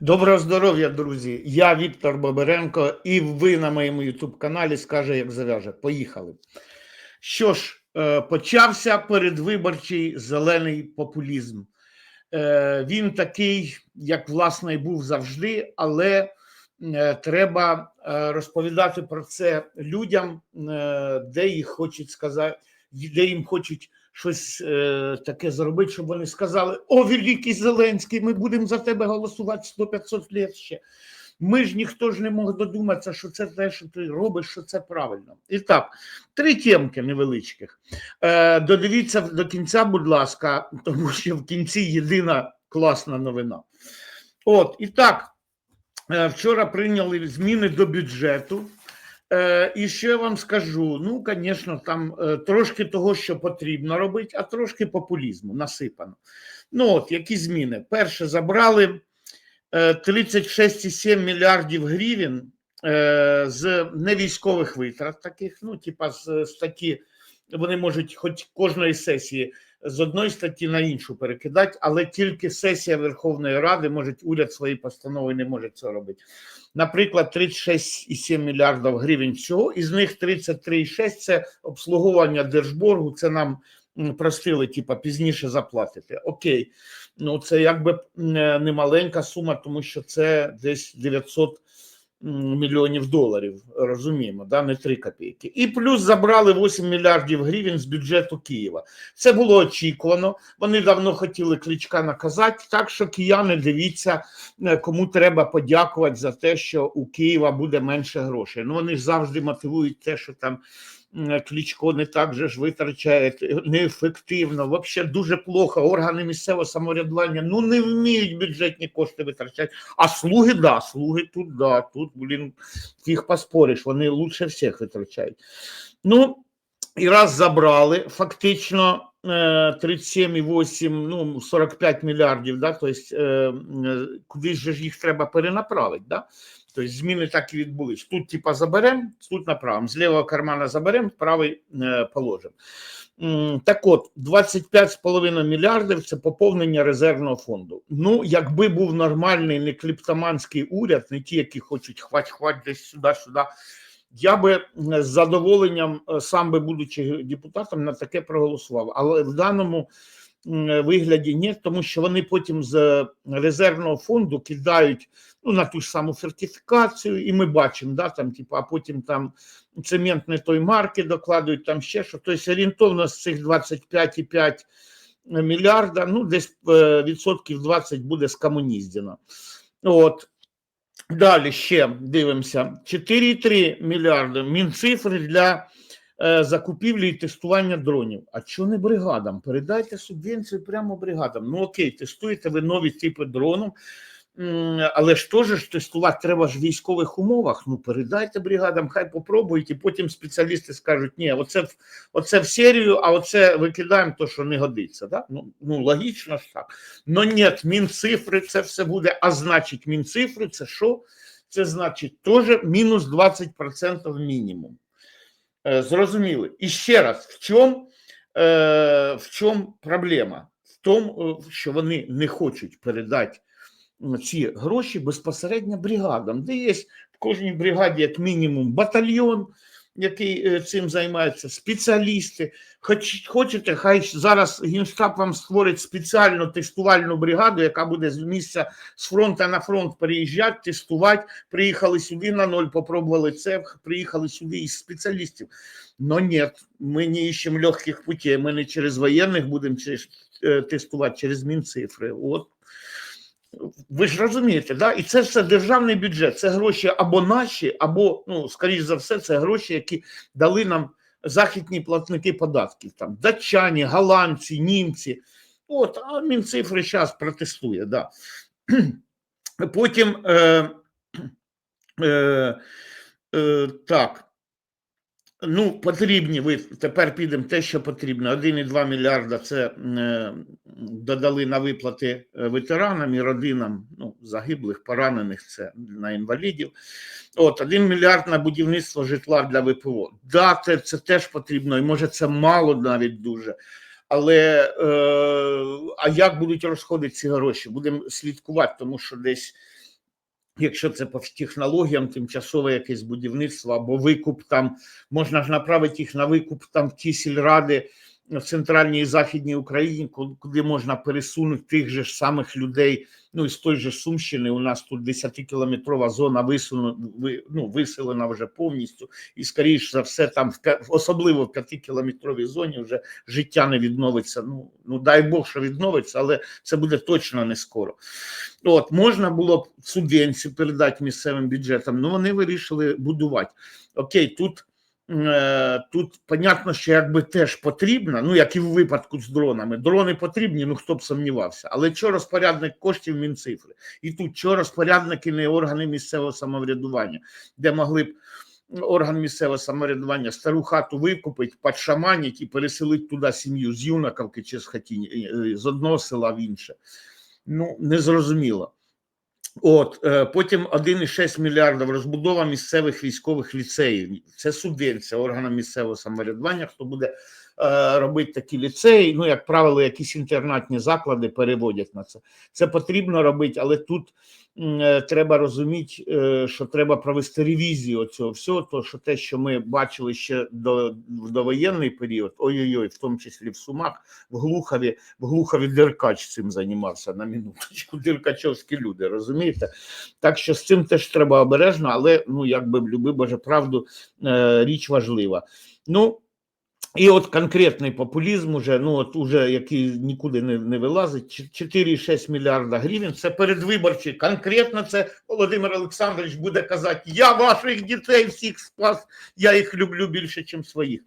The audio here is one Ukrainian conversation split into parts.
Доброго здоров'я, друзі! Я Віктор Боберенко, і ви на моєму ютуб-каналі скаже, як зав'яже. Поїхали. Що ж, е, почався передвиборчий зелений популізм. Е, Він такий, як власне і був завжди, але е, треба розповідати про це людям, де їх хочуть сказати, де їм хочуть щось е, таке зробити, щоб вони сказали: О, великий Зеленський, ми будемо за тебе голосувати 100-500 літ ще. Ми ж ніхто ж не мог додуматися, що це те, що ти робиш, що це правильно. І так, три темки невеличких. Е, Додивіться до кінця, будь ласка, тому що в кінці єдина класна новина. От, і так, е, вчора прийняли зміни до бюджету. Е, І що я вам скажу? Ну, звісно, там е, трошки того, що потрібно робити, а трошки популізму насипано. Ну, от які зміни. Перше, забрали е, 36,7 мільярдів гривень е, з невійськових витрат, таких, ну, типа з статті, вони можуть хоч кожної сесії з одної статті на іншу перекидати, але тільки сесія Верховної Ради може, уряд свої постанови не може це робити. Наприклад, 36,7 мільярдів гривень всього, із них 33,6 – це обслуговування держборгу, це нам простили, типа пізніше заплатити. Окей, ну це якби м, е, не маленька сума, тому що це десь 900 м, мільйонів доларів, розуміємо, да, не 3 копійки. І плюс забрали 8 мільярдів гривень з бюджету Києва. Це було очікувано. Вони давно хотіли кличка наказати. Так що кияни дивіться, е, кому треба подякувати за те, що у Києва буде менше грошей. Ну вони ж завжди мотивують те, що там. Кличко не так же ж витрачає е, неефективно, взагалі дуже плохо. Органи місцевого самоврядування ну не вміють бюджетні кошти витрачати. А слуги, да, слуги тут, да, тут, блін, їх поспориш, вони лучше всіх витрачають. Ну, і раз забрали, фактично е, 37,8, ну, 45 мільярдів, да, тобто е, е, куди ж їх треба перенаправити, да? Тобто зміни так і відбулись. Тут, типа, заберемо, тут направимо. З лівого кармана заберемо, правий е, положимо. Так от, 25,5 мільярдів це поповнення резервного фонду. Ну, якби був нормальний не кліптоманський уряд, не ті, які хочуть хвать-хвать десь сюди-сюди, я би е, з задоволенням, е, сам би будучи депутатом, на таке проголосував. Але в даному вигляді ні, тому що вони потім з резервного фонду кидають ну, на ту ж саму фертифікацію, і ми бачимо, да, там, типу, а потім там цемент не той марки докладують, там ще що. Тобто орієнтовно з цих 25,5 мільярда, ну, десь е, відсотків 20 буде скомуніздено. От. Далі ще дивимося: 4,3 мільярди мінцифри для е, закупівлі і тестування дронів. А чого не бригадам? Передайте субвенцію прямо бригадам. Ну окей, тестуєте ви нові типи дронів, але ж теж тестувати треба ж в військових умовах. Ну передайте бригадам, хай попробують, і потім спеціалісти скажуть, ні, оце, оце в серію, а оце викидаємо то, що не годиться. Да? Ну, ну логічно ж так. Но ні, мінцифри це все буде. А значить, мінцифри це що? Це значить теж мінус 20% мінімум. Е, Зрозуміли. І ще раз, в чому, е, в чому проблема? В тому, е, що вони не хочуть передати ці гроші безпосередньо бригадам, де є в кожній бригаді, як мінімум, батальйон, який е, цим займається, спеціалісти. Хоч хочете, хай зараз Генштаб вам створить спеціальну тестувальну бригаду, яка буде з місця з фронту на фронт переїжджати, тестувати. Приїхали сюди на ноль, попробували це, приїхали сюди із спеціалістів. Но ні, ми не ищемо легких путей, ми не через воєнних будемо е, тестувати, через Мінцифри. От. Ви ж розумієте, да? і це все державний бюджет, це гроші або наші, або, ну, скоріш за все, це гроші, які дали нам західні платники податків, там датчані, голландці, німці. От, а Мінцифри зараз протестує. Да. Потім е, е, е, так. Ну, потрібні ви тепер підемо те, що потрібно. 1,2 мільярда це е, додали на виплати е, ветеранам і родинам ну, загиблих, поранених, це на інвалідів. От 1 мільярд на будівництво житла для ВПО. Да, це, це теж потрібно, і може це мало навіть дуже. Але е, а як будуть розходити ці гроші? Будемо слідкувати, тому що десь, якщо це по технологіям, тимчасове якесь будівництво або викуп, там можна ж направити їх на викуп там в ті сільради в центральній і західній Україні, куди можна пересунути тих же ж самих людей. Ну і з той же Сумщини у нас тут 10-кілометрова зона висуну, ну, виселена вже повністю, і скоріш за все, там особливо в 5-кілометровій зоні вже життя не відновиться. Ну, ну дай Бог, що відновиться, але це буде точно не скоро. От можна було б субвенцію передати місцевим бюджетам, але вони вирішили будувати. Окей, тут. Е, Тут понятно, що якби теж потрібно, ну як і в випадку з дронами. Дрони потрібні, ну хто б сумнівався. Але що розпорядник коштів Мінцифри? І тут що розпорядники не органи місцевого самоврядування, де могли б орган місцевого самоврядування стару хату викупить, подшаманить і переселить туди сім'ю з Юнаковки чи з Хатіні, е, з одного села в інше. Ну, незрозуміло. От е, потім 1,6 мільярдів розбудова місцевих військових ліцеїв. Це субвенція органам місцевого самоврядування. Хто буде е, робити такі ліцеї? Ну, як правило, якісь інтернатні заклади переводять на це. Це потрібно робити, але тут треба розуміти, е, що треба провести ревізію цього всього. То що те, що ми бачили ще до в довоєнний період, ой-ой-ой, в тому числі в Сумах, в Глухові, в Глухові Деркач цим займався на минуточку. Деркачовські люди, розумієте? Так що з цим теж треба обережно, але ну якби люби Боже правду, е, річ важлива. Ну і от конкретний популізм, уже, ну от уже який нікуди не, не вилазить, ч- 4,6 мільярда гривень. Це передвиборчий. Конкретно це Володимир Олександрович буде казати: Я ваших дітей всіх спас, я їх люблю більше, ніж своїх.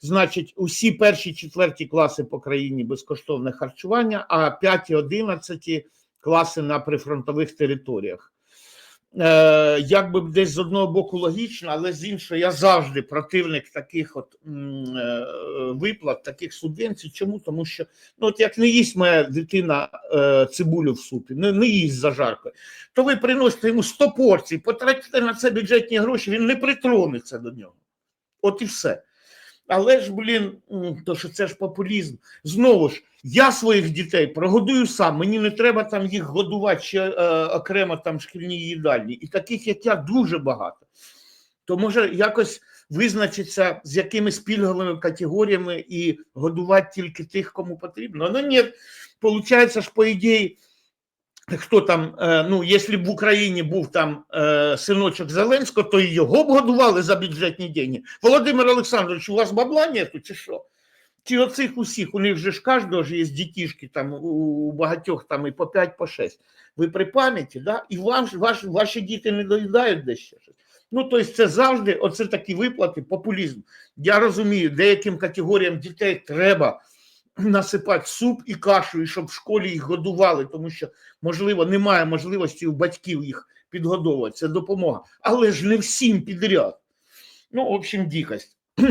Значить, усі перші четверті класи по країні безкоштовне харчування, а п'яті, одинадцяті класи на прифронтових територіях. Е, якби десь з одного боку логічно, але з іншого я завжди противник таких от е, виплат, таких субвенцій. Чому? Тому що ну от як не їсть моя дитина е, цибулю в супі, не, не їсть зажаркою, то ви приносите йому 100 порцій, потратите на це бюджетні гроші, він не притронеться до нього. От і все. Але ж, блін, то що це ж популізм. Знову ж, я своїх дітей прогодую сам, мені не треба там їх годувати ще е, окремо там шкільні їдальні. І таких, як я, дуже багато. То може якось визначитися з якимись пільговими категоріями і годувати тільки тих, кому потрібно. Ну ні, виходить ж, по ідеї, хто там, е, ну, якщо б в Україні був там е, синочок Зеленського, то його б годували за бюджетні деньги. Володимир Олександрович, у вас бабла нету чи що? Чи оцих усіх, у них же ж кожного ж є дітішки, там у- багатьох там і по 5, по 6. Ви при пам'яті, да? і вам, ваш, ваші діти не доїдають щось. Ну, тобто це завжди оце такі виплати, популізм. Я розумію, деяким категоріям дітей треба насипати суп і кашу, і щоб в школі їх годували, тому що, можливо, немає можливості у батьків їх підгодовувати. Це допомога. Але ж не всім підряд. Ну, в общем, дикость.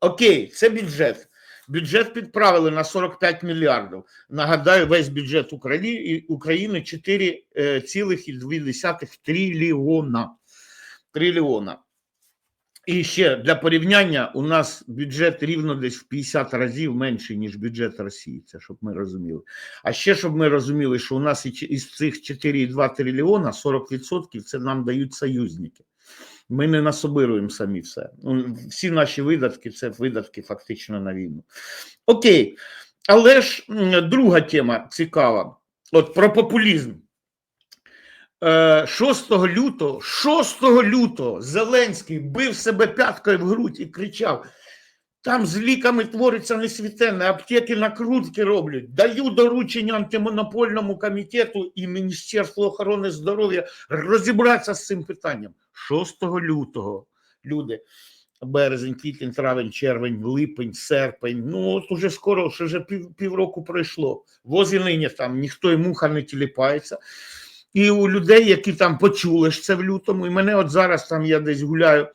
Окей, це бюджет. Бюджет підправили на 45 мільярдів. Нагадаю, весь бюджет України, України 4,2 трильйона. Трильйона. І ще для порівняння у нас бюджет рівно десь в 50 разів менший, ніж бюджет Росії. Це щоб ми розуміли. А ще щоб ми розуміли, що у нас із цих 4,2 трильйона 40% це нам дають союзники. Ми не насобируємо самі все. Ну, Всі наші видатки це видатки фактично на війну. Окей, але ж друга тема цікава: от про популізм. Е, 6 лютого, 6 лютого Зеленський бив себе п'яткою в грудь і кричав: там з ліками твориться несвітенне, аптеки накрутки роблять. Даю доручення антимонопольному комітету і Міністерству охорони здоров'я розібратися з цим питанням. 6 лютого люди. Березень, квітень, травень, червень, липень, серпень. Ну от уже скоро, вже пів, півроку пройшло. Возі нині там ніхто й муха не тіліпається. І у людей, які там почули ж це в лютому, і мене от зараз там я десь гуляю.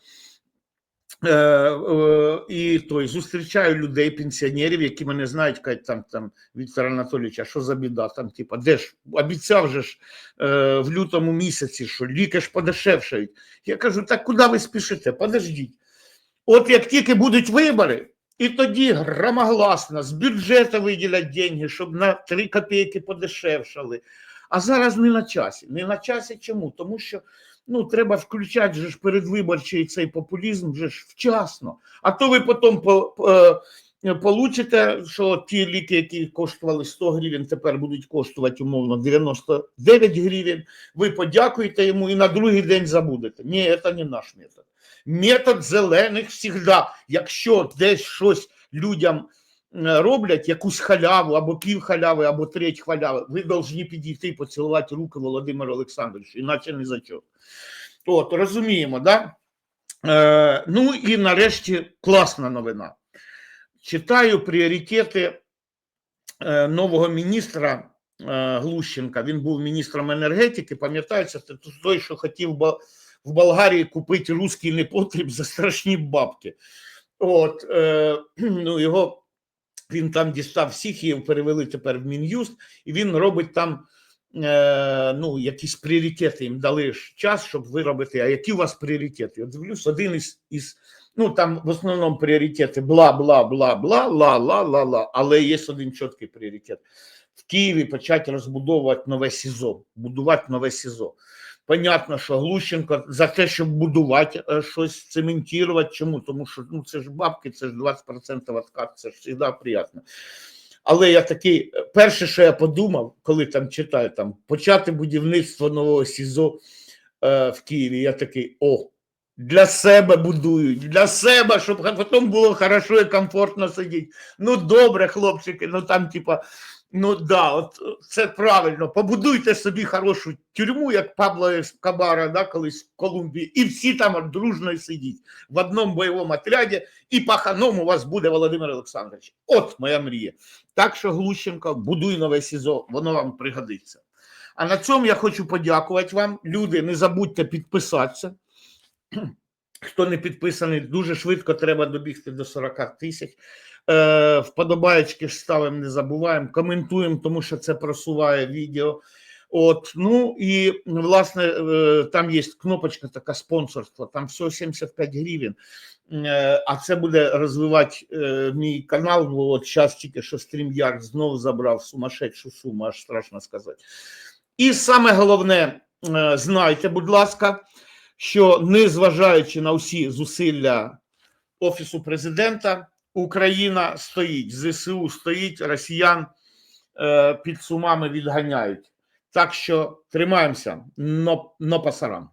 Е, е, і той зустрічаю людей, пенсіонерів, які мене знають, кажуть, там там Віктор Анатолійович, а що за біда? Там, типа, де ж обіцяв же ж е, в лютому місяці, що ліки ж подешевшають. Я кажу, так куди ви спішите? Подождіть. От як тільки будуть вибори, І тоді громогласно з бюджету виділять деньги, щоб на 3 копійки подешевшали. А зараз не на часі. Не на часі чому? Тому що ну, треба включати же ж передвиборчий цей популізм вже ж вчасно. А то ви потім по, е, получите, що ті ліки, які коштували 100 гривень, тепер будуть коштувати умовно 99 гривень. Ви подякуєте йому і на другий день забудете. Ні, це не наш метод. Метод зелених завжди, якщо десь щось людям роблять, якусь халяву, або пів халяви, або треть халяви, ви повинні підійти і поцілувати руки Володимиру Олександровичу, іначе не за чого. От, розуміємо, да? Е, ну і нарешті класна новина. Читаю пріоритети е, нового міністра е, Глущенка. Він був міністром енергетики. Пам'ятається, це той, що хотів в Болгарії купити русський непотріб за страшні бабки. От, е, ну, його він там дістав всіх, її перевели тепер в Мін'юст, і він робить там е, ну, якісь пріоритети. Їм дали час, щоб виробити. А які у вас пріоритети? Я дивлюсь, один із, із ну там в основному пріоритети бла, бла, бла, бла, ла, ла, ла, ла. Але є один чіткий пріоритет. В Києві почати розбудовувати нове СІЗО, будувати нове СІЗО. Понятно, що Глущенко за те, щоб будувати е, щось, цементувати. Чому? Тому що ну, це ж бабки, це ж 20% откат, це ж завжди приємно. Але я такий, е, перше, що я подумав, коли там читаю, там почати будівництво нового СІЗО е, в Києві, я такий, о, для себе будують, для себе, щоб потім було хорошо і комфортно сидіти. Ну, добре, хлопчики, ну там, типа, ну да, от е, це правильно. Побудуйте собі хорошу тюрму, як Пабло Ескобара, да, колись в Колумбії, і всі там дружно сидіть в одному бойовому отряді, і паханом у вас буде Володимир Олександрович. От моя мрія. Так що, Глущенко, будуй нове СІЗО, воно вам пригодиться. А на цьому я хочу подякувати вам. Люди, не забудьте підписатися. Хто не підписаний, дуже швидко треба добігти до 40 тисяч. Е, вподобаєчки ж ставимо, не забуваємо, коментуємо, тому що це просуває відео. От, ну і власне е, там є кнопочка така спонсорство, там всього 75 гривень. Е, А це буде розвивати е, мій канал. бо От зараз тільки що StreamYard знову забрав сумасшедшу суму, аж страшно сказати. І саме головне, знайте, будь ласка, що незважаючи на всі зусилля Офісу президента, Україна стоїть, ЗСУ стоїть, росіян е, під сумами відганяють. Так що тримаємося, но, но пасарам.